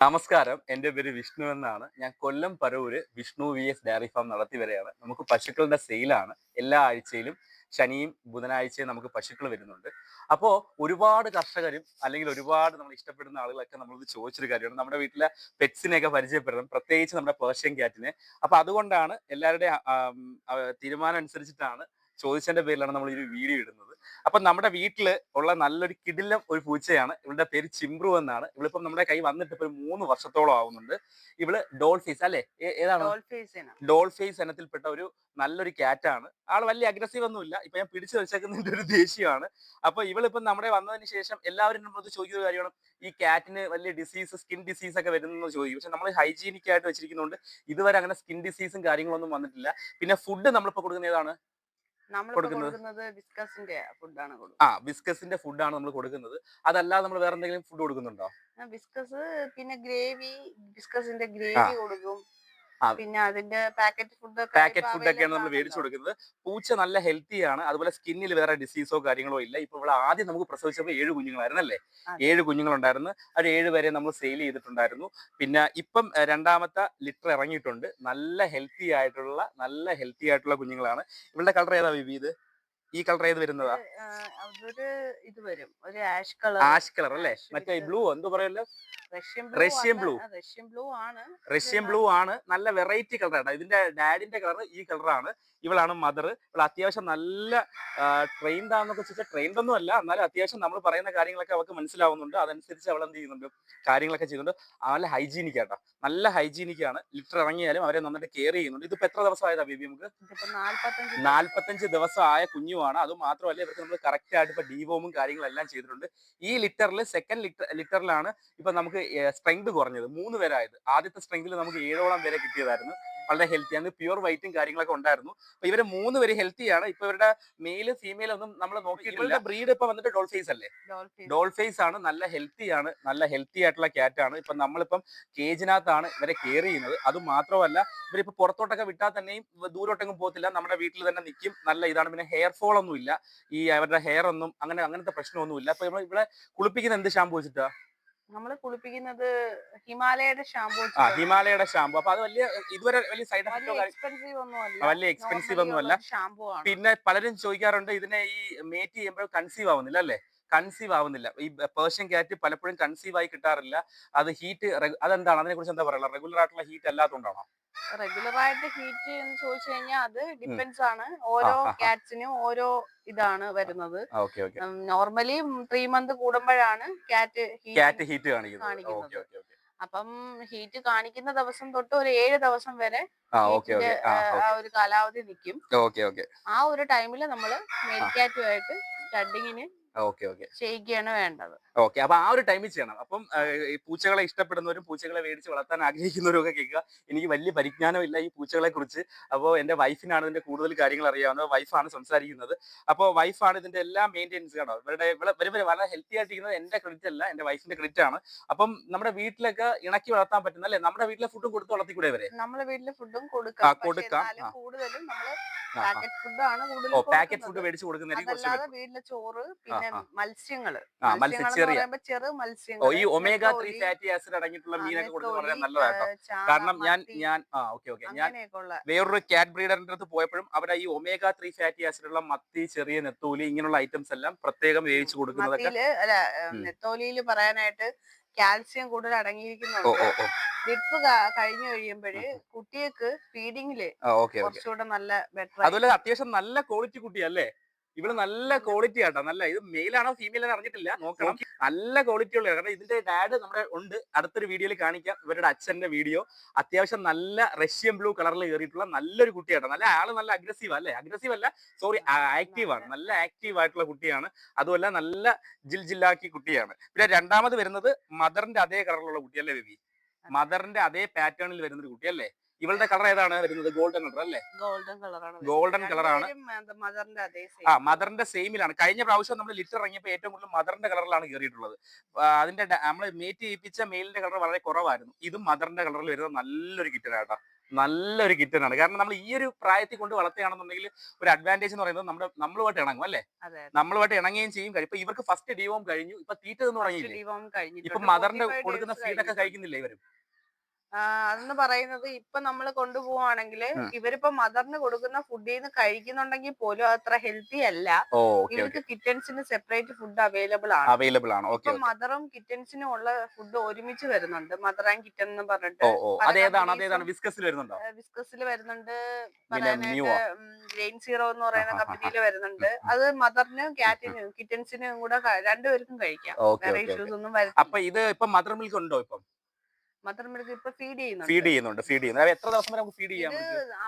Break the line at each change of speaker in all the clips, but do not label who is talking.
നമസ്കാരം. എന്റെ പേര് വിഷ്ണു എന്നാണ്. ഞാൻ Kollam Paravur Vishnu V S dairy farm നടത്തി വരെയാണ് നമുക്ക് പശുക്കളുടെ സെയിലാണ് എല്ലാ ആഴ്ചയിലും ശനിയും ബുധനാഴ്ചയും നമുക്ക് പശുക്കൾ വരുന്നുണ്ട്. അപ്പോൾ ഒരുപാട് കർഷകരും അല്ലെങ്കിൽ ഒരുപാട് നമ്മൾ ഇഷ്ടപ്പെടുന്ന ആളുകളൊക്കെ നമ്മളത് ചോദിച്ചൊരു കാര്യമാണ്. നമ്മുടെ വീട്ടിലെ പെറ്റ്സിനെയൊക്കെ പരിചയപ്പെടണം പ്രത്യേകിച്ച് നമ്മുടെ പേർഷ്യൻ ക്യാറ്റിനെ അപ്പൊ അതുകൊണ്ടാണ് എല്ലാവരുടെയും ആം, തീരുമാനം അനുസരിച്ചിട്ടാണ് ചോദിച്ചതിന്റെ പേരിലാണ് നമ്മൾ ഈ വീഡിയോ ഇടുന്നത്. അപ്പൊ നമ്മുടെ വീട്ടിൽ ഉള്ള നല്ലൊരു കിടിലം ഒരു പൂച്ചയാണ്. ഇവളുടെ പേര് ചിമ്പ്രു എന്നാണ്. ഇവളിപ്പം നമ്മുടെ കൈ വന്നിട്ട് ഇപ്പൊ ഒരു മൂന്ന് വർഷത്തോളം ആവുന്നുണ്ട്. ഇവൾ ഡോൾഫീസ് അല്ലേ? ഏതാണ്?
ഡോൾഫേസ്
ഡോൾ ഫേസ് ഇനത്തിൽപ്പെട്ട ഒരു നല്ലൊരു ക്യാറ്റാണ്. ആൾ വലിയ അഗ്രസീവ് ഒന്നുമില്ല. ഇപ്പൊ ഞാൻ പിടിച്ചു വെച്ചേക്കുന്നതിന്റെ ഒരു ദേഷ്യമാണ്. അപ്പൊ ഇവളിപ്പം നമ്മുടെ വന്നതിന് ശേഷം എല്ലാവരും നമ്മളത് ചോദിക്കുന്ന കാര്യമാണ്. ഈ ക്യാറ്റിന് വലിയ ഡിസീസ് സ്കിൻ ഡിസീസ് ഒക്കെ വരുന്നെന്ന് ചോദിക്കും. പക്ഷെ നമ്മൾ ഹൈജീനിക് ആയിട്ട് വെച്ചിരിക്കുന്നതുകൊണ്ട് ഇതുവരെ അങ്ങനെ സ്കിൻ ഡിസീസും കാര്യങ്ങളൊന്നും വന്നിട്ടില്ല. പിന്നെ ഫുഡ് നമ്മളിപ്പോ കൊടുക്കുന്ന ഏതാണ്? കൊടുക്കുന്നത്?
ബിസ്കസിന്റെ ഫുഡാണ്
ആ ബിസ്ക്കസിന്റെ ഫുഡാണ് നമ്മൾ കൊടുക്കുന്നത് അതല്ലാതെ നമ്മൾ വേറെ എന്തെങ്കിലും ഫുഡ് കൊടുക്കുന്നുണ്ടോ
ബിസ്കസ് പിന്നെ ഗ്രേവി ബിസ്കസിന്റെ ഗ്രേവി കൊടുക്കും. പിന്നെ അതിന്റെ പാക്കറ്റ് ഫുഡ്
പാക്കറ്റ് ഫുഡ് ഒക്കെയാണ് നമ്മൾ മേടിച്ചു കൊടുക്കുന്നത്. പൂച്ച നല്ല ഹെൽത്തി ആണ്. അതുപോലെ സ്കിന്നിൽ വേറെ ഡിസീസോ കാര്യങ്ങളോ ഇല്ല. ഇപ്പൊ ഇവിടെ ആദ്യം നമുക്ക് പ്രസവിച്ചപ്പോൾ ഏഴ് കുഞ്ഞുങ്ങളായിരുന്നു അല്ലേ?
അതെ.
ഏഴ് കുഞ്ഞുങ്ങളുണ്ടായിരുന്നു. അവർ ഏഴ് വരെ നമ്മൾ സെയിൽ ചെയ്തിട്ടുണ്ടായിരുന്നു. പിന്നെ ഇപ്പം രണ്ടാമത്തെ ലിറ്റർ ഇറങ്ങിയിട്ടുണ്ട്. നല്ല ഹെൽത്തി ആയിട്ടുള്ള നല്ല ഹെൽത്തി ആയിട്ടുള്ള കുഞ്ഞുങ്ങളാണ്. ഇവളുടെ കളർ ഏതാ ബിബി ഇത്? ഈ കളർ ഏത് വരുന്നതാ?
ഇത് വരും. ഒരു ആഷ് കളർ
ആഷ് കളർ അല്ലേ? മറ്റേ ബ്ലൂ എന്തോ പറയല്ലോ?
Russian
blue.
Russian blue. ആണ്.
റഷ്യൻ ബ്ലൂ ആണ്. നല്ല വെറൈറ്റി കളറാണ് ഇതിന്റെ ഡാഡിന്റെ കളർ ഈ കളറാണ് ഇവളാണ് മദർ. ഇവൾ അത്യാവശ്യം നല്ല ട്രെയിൻഡ് ആണെന്നൊക്കെ ചോദിച്ചാൽ ട്രെയിൻഡ് ഒന്നും അല്ല. എന്നാലും അത്യാവശ്യം നമ്മൾ പറയുന്ന കാര്യങ്ങളൊക്കെ അവൾക്ക് മനസ്സിലാവുന്നുണ്ട്. അതനുസരിച്ച് അവൾ എന്ത് ചെയ്യുന്നുണ്ട്? കാര്യങ്ങളൊക്കെ ചെയ്യുന്നുണ്ട്. നല്ല ഹൈജീനിക് ആട്ടോ. നല്ല ഹൈജീനിക് ആണ്. ലിറ്റർ ഇറങ്ങിയാലും അവരെ നന്നായിട്ട് കെയർ ചെയ്യുന്നുണ്ട്. ഇതിപ്പോ എത്ര ദിവസമായതാ ബേബി നമുക്ക്?
നാല്പത്തഞ്ച്
ദിവസം. ആയ കുഞ്ഞുമാണ് അത് മാത്രമല്ല ഇവർക്ക് നമ്മൾ കറക്റ്റ് ആയിട്ട് ഇപ്പൊ ഡീവോമും കാര്യങ്ങളെല്ലാം ചെയ്തിട്ടുണ്ട്. ഈ ലിറ്ററിൽ സെക്കൻഡ് ലിറ്റർ ലിറ്ററിലാണ് ഇപ്പൊ നമുക്ക് സ്ട്രെങ്ത് കുറഞ്ഞത്. മൂന്ന് പേരായത്. ആദ്യത്തെ സ്ട്രെങ്തിൽ നമുക്ക് ഏഴോളം പേരെ കിട്ടിയതായിരുന്നു. വളരെ ഹെൽത്തി ആണ് പ്യുവർ വൈറ്റും കാര്യങ്ങളൊക്കെ ഉണ്ടായിരുന്നു. അപ്പൊ ഇവർ മൂന്ന് പേര് ഹെൽത്തിയാണ് ഇപ്പൊ ഇവരുടെ മെയിൽ ഫീമെയിൽ ഒന്നും നമ്മൾ നോക്കിയിട്ടില്ല. ബ്രീഡ് ഇപ്പൊ വന്നിട്ട് ഡോൾ ഫേസ് അല്ലേ?
ഡോൾഫേസ്
ഡോൾ ഫേസ് ആണ്. നല്ല ഹെൽത്തി ആണ്. നല്ല ഹെൽത്തി ആയിട്ടുള്ള ക്യാറ്റ് ആണ്. ഇപ്പൊ നമ്മളിപ്പം കേജിനകത്താണ് ഇവരെ കെയർ ചെയ്യുന്നത്. അത് മാത്രമല്ല ഇവരിപ്പോ പുറത്തോട്ടൊക്കെ വിട്ടാൽ തന്നെയും ഇവ ദൂരോട്ടെങ്കിലും പോകത്തില്ല. നമ്മുടെ വീട്ടിൽ തന്നെ നിൽക്കും നല്ല ഇതാണ്. പിന്നെ ഹെയർ ഫോൾ ഒന്നും ഇല്ല ഈ അവരുടെ ഹെയർ ഒന്നും അങ്ങനെ അങ്ങനത്തെ പ്രശ്നമൊന്നുമില്ല. അപ്പൊ നമ്മൾ ഇവിടെ കുളിപ്പിക്കുന്ന എന്ത് ഷാമ്പു വെച്ചിട്ടാ?
നമ്മൾ കുളിപ്പിക്കുന്നത് ഹിമാലയയുടെ ഷാമ്പൂ
ആ ഹിമാലയയുടെ ഷാമ്പു അപ്പൊ അത് വലിയ ഇതുവരെ വലിയ സൈഡ്
വലിയ എക്സ്പെൻസീവ് ഒന്നും അല്ല.
വലിയ എക്സ്പെൻസീവ് ഒന്നുമല്ല
ഷാമ്പൂ ആണ്.
പിന്നെ പലരും ചോദിക്കാറുണ്ട് ഇതിനെ ഈ മേറ്റ് ചെയ്യുമ്പോൾ കൺസീവ് ആവുന്നില്ല അല്ലേ? കൺസീവ് ആവുന്നില്ല. ഈ പേർഷ്യൻ ക്യാറ്റ് പലപ്പോഴും കൺസീവ് ആയി കിട്ടാറില്ല. അത് ഹീറ്റ് അതെന്താണ്? അതിനെ കുറിച്ച് എന്താ പറയുക? റെഗുലർ ആയിട്ടുള്ള ഹീറ്റ് അല്ലാത്തതുകൊണ്ടാണോ?
റെഗുലർ ആയിട്ട് ഹീറ്റ് എന്ന് ചോദിച്ചു കഴിഞ്ഞാൽ അത് ഡിപ്പെൻസ് ആണ്. ഓരോ. കാറ്റ്സിനും ഓരോ ഇതാണ് വരുന്നത്. നോർമലി ത്രീ മന്ത് കൂടുമ്പോഴാണ് കാറ്റ്
ക്യാറ്റ് ഹീറ്റ് കാണിക്കുന്നത്.
അപ്പം ഹീറ്റ് കാണിക്കുന്ന ദിവസം തൊട്ട് ഒരു ഏഴ് ദിവസം വരെ
ആ
ഒരു കാലാവധി നിൽക്കും ആ ഒരു ടൈമിൽ നമ്മൾ മെഡിക്കാറ്റുമായിട്ട് സ്റ്റഡിങ്ങിന്
ഓക്കെ
വേണ്ടത്.
ഓക്കെ അപ്പൊ ആ ഒരു ടൈമിൽ ചെയ്യണം. അപ്പം ഈ പൂച്ചകളെ ഇഷ്ടപ്പെടുന്നവരും പൂച്ചകളെ മേടിച്ച് വളർത്താൻ ആഗ്രഹിക്കുന്നവരും ഒക്കെ കേൾക്കുക. എനിക്ക് വലിയ പരിജ്ഞാനമില്ല ഈ പൂച്ചകളെ കുറിച്ച് അപ്പോൾ എന്റെ വൈഫിനാണ് ഇതിന്റെ കൂടുതൽ കാര്യങ്ങൾ അറിയാവുന്നത്. വൈഫാണ് സംസാരിക്കുന്നത്. അപ്പോൾ വൈഫാണ് ഇതിന്റെ എല്ലാ മെയിന്റെനൻസ് കേട്ടോ ഇവരുടെ ഇവരെ വരെ വളരെ ഹെൽത്തി ആയിട്ടിരിക്കുന്നത് എന്റെ ക്രെഡിറ്റ് അല്ല എന്റെ വൈഫിന്റെ ക്രെഡിറ്റ് ആണ്. അപ്പം നമ്മുടെ വീട്ടിലൊക്കെ ഇണക്കി വളർത്താൻ പറ്റുന്ന അല്ലേ? നമ്മുടെ വീട്ടിലെ ഫുഡും കൊടുത്ത് വളർത്തിക്കൂടെ ഇവരെ?
നമ്മുടെ വീട്ടിലെ ഫുഡും കൊടുക്കാം.
കൊടുക്കാം.
കൂടുതലും
നമ്മൾ.
പാക്കറ്റ് ഫുഡാണ്
പാക്കറ്റ് ഫുഡ് മേടിച്ച് കൊടുക്കുന്നതായിരിക്കും
വീട്ടിലെ ചോറ് പിന്നെ. മത്സ്യങ്ങൾ. മത്സ്യങ്ങൾ. ചെറു മത്സ്യങ്ങൾ
ഈ ഒമേഗ ത്രീ ഫാറ്റി ആസിഡ് അടങ്ങിയിട്ടുള്ള മീനൊക്കെ കൊടുക്കുന്നത് വളരെ നല്ലതാട്ടോ കാരണം ഞാൻ ഞാൻ ആ ഓക്കെ ഓക്കെ. ഞാൻ വേറൊരു കാറ്റ് ബ്രീഡറിന്റെ അടുത്ത് പോയപ്പോഴും അവിടെ ഈ ഒമേഗ ത്രീ ഫാറ്റി ആസിഡുള്ള മത്തി ചെറിയ നെത്തോലി ഇങ്ങനെയുള്ള ഐറ്റംസ് എല്ലാം പ്രത്യേകം വേവിച്ചു കൊടുക്കുന്നതൊക്കെ നെത്തോലിയിൽ
നെത്തോലിയിൽ പറയാനായിട്ട് കാൽസ്യം കൂടുതൽ
അടങ്ങിയിരിക്കുന്നു
അടങ്ങിയിരിക്കുന്നുണ്ട് വിപ്പ് കഴിഞ്ഞു കഴിയുമ്പോഴ് കുട്ടികൾക്ക്
ഫീഡിങ്ങിൽ
കുറച്ചുകൂടെ നല്ല ബെറ്റർ
അതുപോലെ അത്യാവശ്യം നല്ല ക്വാളിറ്റി കുട്ടിയല്ലേ? ഇവൾ നല്ല ക്വാളിറ്റി ആട്ടോ. നല്ല ഇത് മെയിൽ ആണോ ഫീമെയിൽ ആണോ അറിഞ്ഞിട്ടില്ല. നോക്കണം. നല്ല ക്വാളിറ്റി ഉള്ള കാരണം ഇതിന്റെ ഡാഡ് നമ്മുടെ ഉണ്ട്. അടുത്തൊരു വീഡിയോയിൽ കാണിക്കാം. ഇവരുടെ അച്ഛന്റെ വീഡിയോ അത്യാവശ്യം നല്ല റഷ്യൻ ബ്ലൂ കളറിൽ കയറിയിട്ടുള്ള നല്ലൊരു കുട്ടിയാട്ടോ. നല്ല ആൾ നല്ല അഗ്രസീവ് അല്ലേ? അഗ്രസീവ് അല്ല സോറി ആക്റ്റീവ് ആണ്. നല്ല ആക്റ്റീവ് ആയിട്ടുള്ള കുട്ടിയാണ്. അതുമല്ല നല്ല ജിൽ ജില്ലാക്കി കുട്ടിയാണ്. പിന്നെ രണ്ടാമത് വരുന്നത് മദറിന്റെ അതേ കളറിലുള്ള കുട്ടിയല്ലേ ബേബി? മദറിന്റെ അതേ പാറ്റേണിൽ വരുന്ന ഒരു കുട്ടിയല്ലേ ഇവളുടെ കളർ ഏതാണ് വരുന്നത്? ഗോൾഡൻ കളർ അല്ലേ?
ഗോൾഡൻ കളറാണ്
ഗോൾഡൻ കളറാണ്
മദറിന്റെ അതേ
ആ മദറിന്റെ സെയിമിലാണ് കഴിഞ്ഞ പ്രാവശ്യം നമ്മൾ ലിറ്റർ ഇറങ്ങിയപ്പോൾ ഏറ്റവും കൂടുതൽ മദറിന്റെ കളറിലാണ് കയറിയിട്ടുള്ളത് അതിന്റെ നമ്മൾ മേറ്റ് ചെയ്യിപ്പിച്ച മെയിലിന്റെ കളർ വളരെ കുറവായിരുന്നു. ഇതും മദറിന്റെ കളറിൽ വരുന്ന നല്ലൊരു കിറ്റനാട്ടോ നല്ലൊരു കിറ്റനാണ് കാരണം നമ്മൾ ഈ ഒരു പ്രായത്തിൽ കൊണ്ട് വളർത്തുകയാണെന്നുണ്ടെങ്കിൽ ഒരു അഡ്വാന്റേജ് എന്ന് പറയുന്നത് നമ്മുടെ നമ്മളുമായിട്ട് ഇണങ്ങും അല്ലേ? നമ്മളുമായിട്ട് ഇണങ്ങുകയും ചെയ്യും. ഇപ്പൊ ഇവർക്ക് ഫസ്റ്റ് ഡിവോം കഴിഞ്ഞു. ഇപ്പൊ തീറ്റ നിന്ന് തുടങ്ങിയില്ലേ ഇപ്പൊ മദറിന്റെ കൊടുക്കുന്ന ഫീഡൊക്കെ കഴിക്കുന്നില്ല ഇവരും?
അതെന്ന് പറയുന്നത് ഇപ്പൊ നമ്മൾ കൊണ്ടുപോവാണെങ്കിൽ. ഇവരിപ്പോ മദറിന് കൊടുക്കുന്ന ഫുഡിൽ നിന്ന് കഴിക്കുന്നുണ്ടെങ്കിൽ പോലും അത്ര ഹെൽത്തി അല്ല. ഇവർക്ക് കിറ്റൻസിന് സെപ്പറേറ്റ് ഫുഡ് അവൈലബിൾ ആണ്.
അവൈലബിൾ ആണ്.
ഇപ്പൊ മദറും കിറ്റൻസിനും ഉള്ള ഫുഡ് ഒരുമിച്ച് വരുന്നുണ്ട്. മദർ ആൻഡ് കിറ്റൻ എന്ന് പറഞ്ഞിട്ട്
വിസ്കസിൽ വരുന്നുണ്ടോ?
വിസ്കസിൽ വരുന്നുണ്ട്. ഗ്രെയിൻ സീറോ എന്ന് പറയുന്ന കമ്പനിയിൽ വരുന്നുണ്ട്. അത് മദറിനും കാറ്റിനും കിറ്റൻസിനും കൂടെ രണ്ടുപേർക്കും കഴിക്കാം. വേറെ ഇഷ്യൂസ് ഒന്നും
അപ്പൊ
വരത്തില്ല
ഇത് ഇപ്പൊ മദർ മിൽക്ക് ഉണ്ടോ ഇപ്പം?
മദർ മിൽക്ക് ഇപ്പൊ ഫീഡ് ചെയ്യുന്നുണ്ട്.
ഫീഡ് ചെയ്യുന്നുണ്ട് ഫീഡ് ചെയ്യുന്നുണ്ട്. എത്ര ദിവസം വരെ നമുക്ക് ഫീഡ് ചെയ്യാൻ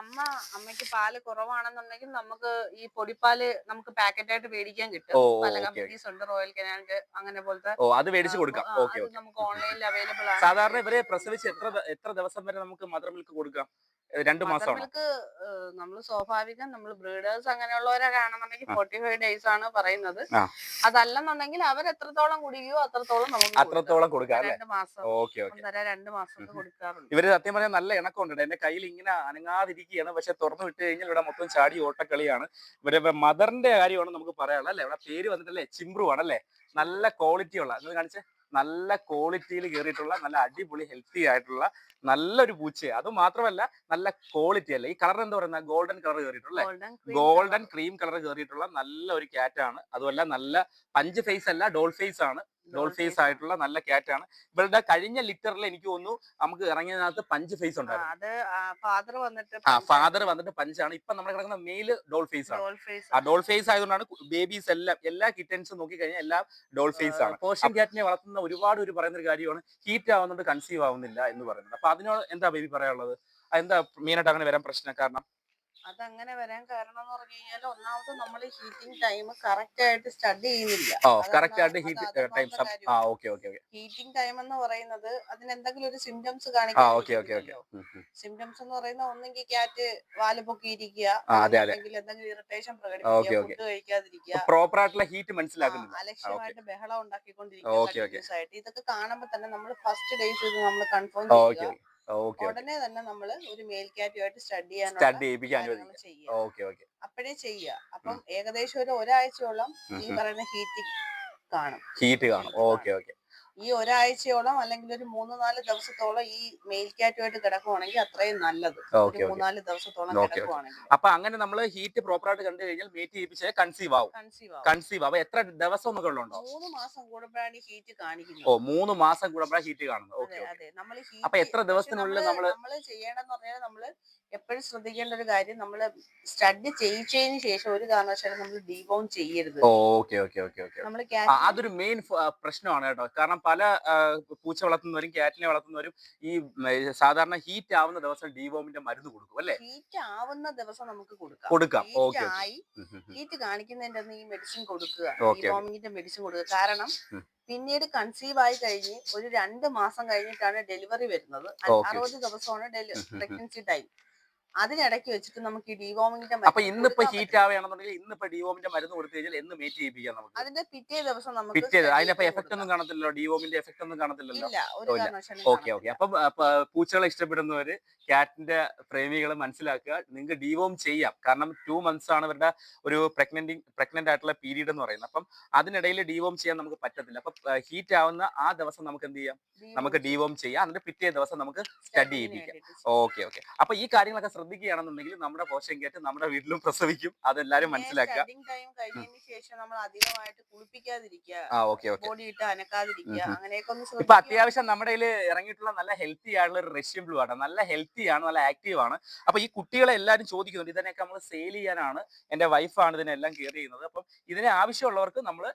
അമ്മ അമ്മയ്ക്ക് പാൽ കുറവാണെന്നുണ്ടെങ്കിൽ നമുക്ക് ഈ പൊടിപ്പാൽ നമുക്ക് പാക്കറ്റ് ആയിട്ട് മേടിക്കാൻ കിട്ടും. പല കമ്പനീസ് ഉണ്ട് റോയൽ കനാൽഡ് അങ്ങനെ പോലത്തെ.
ഓ അത് മേടിച്ച് കൊടുക്കാം. ഓക്കെ
നമുക്ക് ഓൺലൈനിൽ അവൈലബിൾ ആണ്.
സാധാരണ ഇവരെ പ്രസവിച്ച് എത്ര എത്ര ദിവസം വരെ നമുക്ക് മദർ മിൽക്ക് കൊടുക്കാം? രണ്ട്
മാസം നമ്മൾ സ്വാഭാവികം നമ്മൾ ബ്രീഡേഴ്സ് അങ്ങനെയുള്ളവരാണെന്നുണ്ടെങ്കിൽ ഫോർട്ടി ഫൈവ് ഡേയ്സ് ആണ് പറയുന്നത്. അതല്ലെന്നുണ്ടെങ്കിൽ അവർ എത്രത്തോളം കുടിക്കുകയോ അത്രത്തോളം നമുക്ക്
അത്രത്തോളം കൊടുക്കാം
രണ്ട് മാസം
ഓക്കെ ഓക്കെ.
രണ്ട് മാസം. കൊടുക്കാറുണ്ട്.
ഇവർ സത്യം പറഞ്ഞാൽ നല്ല ഇണക്കമുണ്ട്. എന്റെ കയ്യിൽ ഇങ്ങനെ അനങ്ങാതിരിക്കുകയാണ്. പക്ഷെ തുറന്നു വിട്ട് കഴിഞ്ഞാൽ ഇവിടെ മൊത്തം ചാടി ഓട്ടക്കളിയാണ്. ഇവരെ മദറിന്റെ കാര്യമാണ് നമുക്ക് പറയാനുള്ളത് അല്ലേ? ഇവിടെ പേര് വന്നിട്ടല്ലേ? ചിമ്പ്രു ആണല്ലേ നല്ല ക്വാളിറ്റി ഉള്ള. കാണിച്ചേ? നല്ല ക്വാളിറ്റിയിൽ കയറിയിട്ടുള്ള നല്ല അടിപൊളി ഹെൽത്തി ആയിട്ടുള്ള നല്ലൊരു പൂച്ച അത് മാത്രമല്ല നല്ല ക്വാളിറ്റി അല്ല? ഈ കളർ എന്താ പറയുന്ന? ഗോൾഡൻ കളർ കയറിയിട്ടുള്ള
ഗോൾഡൻ
ക്രീം കളർ കയറിയിട്ടുള്ള നല്ല ഒരു ക്യാറ്റാണ് അതുമല്ല നല്ല പഞ്ച് ഫേസ് അല്ല ഡോൾ ഫേസ് ആണ്. ഡോൾ ഫേസ് ആയിട്ടുള്ള നല്ല ക്യാറ്റ് ആണ്. ഇവരുടെ കഴിഞ്ഞ ലിറ്ററിൽ എനിക്ക് തോന്നുന്നു നമുക്ക് ഇറങ്ങിയതിനകത്ത് പഞ്ച് ഫേസ് ഉണ്ടായിരുന്നു.
അത് ഫാദർ വന്നിട്ട്
ആ ഫാദർ വന്നിട്ട് പഞ്ചാണ് ഇപ്പൊ നമ്മൾ കിടക്കുന്ന മെയിൽ ഡോൾഫേസ് ആണ്.
ഡോൾ
ആ ഡോൾഫേസ് ആയതുകൊണ്ടാണ് ബേബീസ് എല്ലാം എല്ലാ കിറ്റൻസും നോക്കി കഴിഞ്ഞാൽ എല്ലാം ഡോൾഫേസ് ആണ്. പോഷൻ ക്യാറ്റിനെ വളർത്തുന്ന ഒരുപാട് ഒരു പറയുന്ന ഒരു കാര്യമാണ് ഹീറ്റ് ആവുന്നുണ്ട് കൺസീവ് ആവുന്നില്ല എന്ന് പറയുന്നത്. അപ്പൊ അതിനോട് എന്താ ബേബി പറയാനുള്ളത്? എന്താ മെയിനായിട്ട് അങ്ങനെ വരാൻ പ്രശ്നം? കാരണം
അതങ്ങനെ വരാൻ കാരണം എന്ന് പറഞ്ഞു കഴിഞ്ഞാൽ ഒന്നാമത് നമ്മൾ ഹീറ്റിംഗ് ടൈം കറക്റ്റ് ആയിട്ട് സ്റ്റഡി ചെയ്യുന്നില്ല.
ഓ കറക്റ്റ് ആയിട്ട് ഹീറ്റിംഗ് ടൈം ആ okay okay okay
heating time എന്ന് പറയുന്നത് അതിന് എന്തെങ്കിലും ഒരു സിംറ്റംസ്
ആ ഓക്കേ ഓക്കേ ഓക്കേ
സിംറ്റംസ് എന്ന് പറയുന്നത് ഒന്നെങ്കിൽ ക്യാറ്റ് വാൽ പൊക്കിയിരിക്കുക. അല്ലെങ്കിൽ എന്തെങ്കിലും ഇറിറ്റേഷൻ പ്രകടിപ്പിക്കുക
ഓക്കെ.
ഫുഡ് കഴിക്കാതിരിക്കുക.
പ്രോപ്പർ ആയിട്ടുള്ള ഹീറ്റ് മനസ്സിലാക്കുന്നു
അലക്ഷ്യമായിട്ട് ബഹളം ഉണ്ടാക്കിക്കൊണ്ടിരിക്കുക. ഇതൊക്കെ കാണുമ്പോൾ തന്നെ നമ്മൾ ഫസ്റ്റ് ഡേയ്സ് ഇത് നമ്മൾ കൺഫേം ചെയ്യുക. ഉടനെ തന്നെ നമ്മൾ ഒരു മേൽക്കാറ്റുമായിട്ട് ക്യാറ്റുമായിട്ട് സ്റ്റഡി ചെയ്യാനുള്ള
ഓക്കെ ഓക്കെ.
അപ്പോഴേ ചെയ്യുക. അപ്പം ഏകദേശം ഒരു ഒരാഴ്ചയോളം ഈ പറയുന്ന ഹീറ്റിംഗ് കാണും.
ഹീറ്റ് കാണും. Okay okay.
ഈ ഒരാഴ്ചയോളം അല്ലെങ്കിൽ ഒരു മൂന്ന് നാല് ദിവസത്തോളം ഈ മെയിൽ ക്യാറ്റുമായിട്ട് കിടക്കുവാണെങ്കിൽ അത്രയും നല്ലത്. മൂന്നാൽ ദിവസത്തോളം. കിടക്കുവാണെങ്കിൽ.
അപ്പൊ അങ്ങനെ നമ്മൾ ഹീറ്റ് പ്രോപ്പർ ആയിട്ട് കണ്ടു കഴിഞ്ഞാൽ മേറ്റ് ചെയ്യിപ്പിച്ച് കൺസീവ് ആവും.
കൺസീവ് ആവും.
കൺസീവ് ആവും. എത്ര ദിവസം ഉണ്ടോ
മൂന്ന് മാസം കൂടുമ്പോഴാണ് ഹീറ്റ് ഹീറ്റ്
ഓ
കാണിക്കുന്നത്
മൂന്ന് മാസം കൂടുമ്പോഴാണ് ഹീറ്റ് കാണുന്നത്.
അതെ നമ്മൾ
അപ്പൊ എത്ര ദിവസത്തിനുള്ളിൽ നമ്മൾ
നമ്മൾ ചെയ്യണമെന്ന് പറഞ്ഞാൽ നമ്മൾ എപ്പോഴും ശ്രദ്ധിക്കേണ്ട ഒരു കാര്യം നമ്മൾ സ്റ്റഡി ചെയ്യിച്ചതിന് ശേഷം ഒരു കാരണവശാലും നമ്മൾ ഡീബോൺ ചെയ്യരുത്.
ഓക്കെ ഓക്കെ ഓക്കെ ഓക്കെ അതൊരു മെയിൻ പ്രശ്നമാണ് കേട്ടോ. കാരണം പല പൂച്ച വളർത്തുന്നവരും ക്യാറ്റിനെ വളർത്തുന്നവരും ഈ സാധാരണ ഹീറ്റ് ആവുന്ന ദിവസം ഡീബോമിന്റെ മരുന്ന് കൊടുക്കും അല്ലേ?
ഹീറ്റ് ആവുന്ന ദിവസം നമുക്ക് കൊടുക്കാം.
കൊടുക്കാം. ഓക്കെ
ഹീറ്റ് കാണിക്കുന്നതിന്റെ ഈ മെഡിസിൻ കൊടുക്കുക. ഡീബോമിന്റെ മെഡിസിൻ കൊടുക്കുക. കാരണം പിന്നീട് കൺസീവ് ആയി കഴിഞ്ഞ് ഒരു രണ്ട് മാസം കഴിഞ്ഞിട്ടാണ് ഡെലിവറി വരുന്നത്. അറുപത് ദിവസമാണ്. പ്രഗ്നൻസി ടൈം അതിനിടയ്ക്ക് വെച്ചിട്ട് നമുക്ക് ഈ ഡിവോമിന്റെ
അപ്പൊ ഇന്നിപ്പോ ഹീറ്റ് ആവുകയാണെന്നുണ്ടെങ്കിൽ ഇന്നിപ്പോ ഡിവോമിന്റെ മരുന്ന് കൊടുത്തു കഴിഞ്ഞാൽ എന്ന് മേറ്റ് ചെയ്യിപ്പിക്കാം നമുക്ക്.
അതിന്റെ പിറ്റേ ദിവസം നമുക്ക്
പിറ്റേ അതിനപ്പോ
എഫക്റ്റ്
എഫക്ട് ഒന്നും. കാണത്തില്ലല്ലോ. ഡിവോമിന്റെ എഫക്ട് ഒന്നും കാണത്തില്ലല്ലോ. ഓക്കെ ഓക്കെ അപ്പൊ പൂച്ചകളെ ഇഷ്ടപ്പെടുന്നവര് കാറ്റിന്റെ പ്രേമികൾ മനസ്സിലാക്കുക. നിങ്ങൾക്ക് ഡിവോം ചെയ്യാം. കാരണം ടു മന്ത്സ് ആണ് ഇവരുടെ ഒരു പ്രഗ്നന്റ് പ്രഗ്നന്റ് ആയിട്ടുള്ള പീരീഡ് എന്ന് പറയുന്നത്. അപ്പം അതിനിടയിൽ ഡിവോം ചെയ്യാൻ നമുക്ക് പറ്റത്തില്ല. അപ്പൊ ഹീറ്റ് ആവുന്ന ആ ദിവസം നമുക്ക് എന്ത് ചെയ്യാം? നമുക്ക് ഡിവോം ചെയ്യാം. അതിന്റെ പിറ്റേ ദിവസം നമുക്ക് സ്റ്റഡി ചെയ്യിപ്പിക്കാം. ഓക്കെ ഓക്കെ അപ്പൊ ഈ കാര്യങ്ങളൊക്കെ ശ്രദ്ധിക്കുകയാണെന്നുണ്ടെങ്കിൽ നമ്മുടെ പോഷൻ കയറ്റം നമ്മുടെ വീട്ടിലും പ്രസവിക്കും. അതെല്ലാരും മനസ്സിലാക്കുക. ആ ഓക്കെ ഓക്കെ. ഇപ്പൊ അത്യാവശ്യം നമ്മുടെ കയ്യിൽ ഇറങ്ങിയിട്ടുള്ള നല്ല ഹെൽത്തി ആയിട്ടുള്ള ഒരു റഷ്യൻ ബ്ലൂ ആണ്. നല്ല ഹെൽത്തി ആണ് നല്ല ആക്റ്റീവ് ആണ്. അപ്പൊ ഈ കുട്ടികളെ എല്ലാരും ചോദിക്കുന്നുണ്ട് ഇതിനൊക്കെ നമ്മൾ സെയിൽ ചെയ്യാനാണ് എന്റെ വൈഫാണ് ഇതിനെല്ലാം കെയർ ചെയ്യുന്നത്. അപ്പം ഇതിനെ ആവശ്യമുള്ളവർക്ക് നമ്മൾ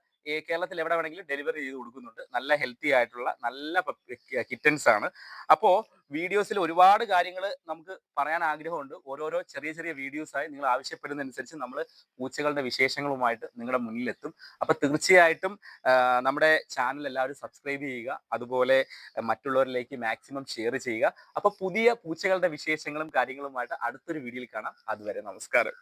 കേരളത്തിൽ എവിടെ വേണമെങ്കിലും ഡെലിവറി ചെയ്ത് കൊടുക്കുന്നുണ്ട്. നല്ല ഹെൽത്തി ആയിട്ടുള്ള നല്ല കിറ്റൻസ് ആണ്. അപ്പോൾ വീഡിയോസിൽ ഒരുപാട് കാര്യങ്ങൾ നമുക്ക് പറയാൻ ആഗ്രഹമുണ്ട്. ഓരോരോ ചെറിയ ചെറിയ വീഡിയോസായി നിങ്ങൾ ആവശ്യപ്പെടുന്നതനുസരിച്ച് നമ്മൾ പൂച്ചകളുടെ വിശേഷങ്ങളുമായിട്ട് നിങ്ങളുടെ മുന്നിലെത്തും. അപ്പൊ തീർച്ചയായിട്ടും നമ്മുടെ ചാനൽ എല്ലാവരും സബ്സ്ക്രൈബ് ചെയ്യുക. അതുപോലെ മറ്റുള്ളവരിലേക്ക് മാക്സിമം ഷെയർ ചെയ്യുക. അപ്പൊ പുതിയ പൂച്ചകളുടെ വിശേഷങ്ങളും കാര്യങ്ങളുമായിട്ട് അടുത്തൊരു വീഡിയോയിൽ കാണാം. അതുവരെ നമസ്കാരം.